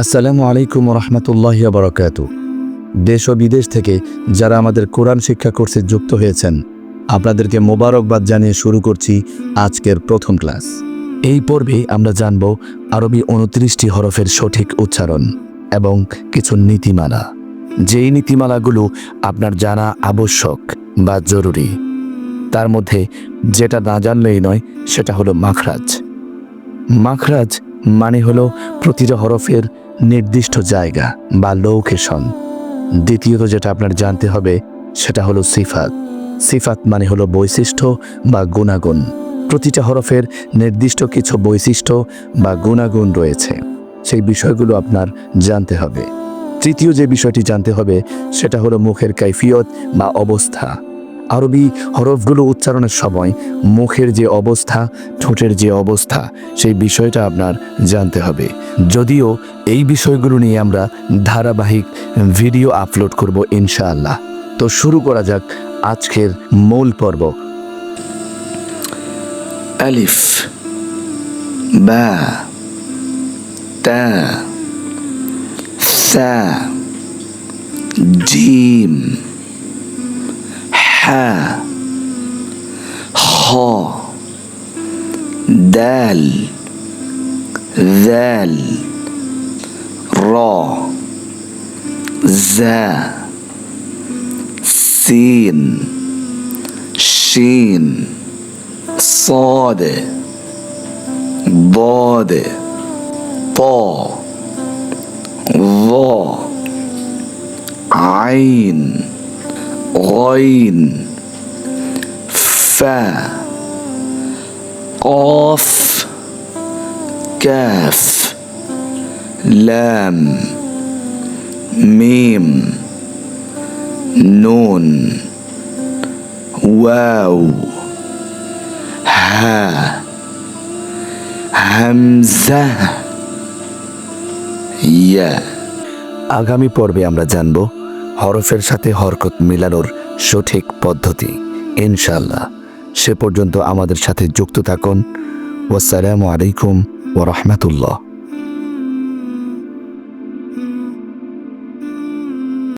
আসসালামু আলাইকুম রহমতুল্লাহ বরকাত দেশ ও বিদেশ থেকে যারা আমাদের কোরআন শিক্ষা কোর্সে যুক্ত হয়েছেন, আপনাদেরকে মোবারকবাদ জানিয়ে শুরু করছি আজকের প্রথম ক্লাস। এই পর্বে আমরা জানব আরবি উনত্রিশটি হরফের সঠিক উচ্চারণ এবং কিছু নীতিমালা। যেই নীতিমালাগুলো আপনার জানা আবশ্যক বা জরুরি, তার মধ্যে যেটা না জানলেই নয়, সেটা হলো মাখরাজ। মাখরাজ মানে হলো প্রতিটা হরফের নির্দিষ্ট জায়গা বা লোকেশন দ্বিতীয়ত যেটা আপনার জানতে হবে, সেটা হলো সিফাত। সিফাত মানে হলো বৈশিষ্ট্য বা গুণাগুণ। প্রতিটা হরফের নির্দিষ্ট কিছু বৈশিষ্ট্য বা গুণাগুণ রয়েছে। সেই বিষয়গুলো আপনার জানতে হবে। তৃতীয় যে বিষয়টি জানতে হবে, সেটা হলো মুখের কাইফিয়ত বা অবস্থা। আরবি হরফগুলো উচ্চারণের সময় মুখের যে অবস্থা, ঠোঁটের যে অবস্থা, সেই বিষয়টা আপনার জানতে হবে। যদিও এই বিষয়গুলো নিয়ে আমরা ধারাবাহিক ভিডিও আপলোড করব ইনশাআল্লাহ। তো শুরু করা যাক আজকের মূল পর্ব। আলিফ, বা, তা, সা, জিম। ح خ دال ذال ر ز سین شین صاد باد طا و عين অইন ফ্যা কফ ক্যাফ ল্যাম মিম নুন ওয়াও হ্যা হামজা ইয়া আগামী পর্বে আমরা জানব হরফের সাথে হরকত মিলানোর সঠিক পদ্ধতি। ইনশাল্লাহ সে পর্যন্ত আমাদের সাথে যুক্ত থাকুন। ওয়াসালামু আলাইকুম ওরহমতুল্লাহ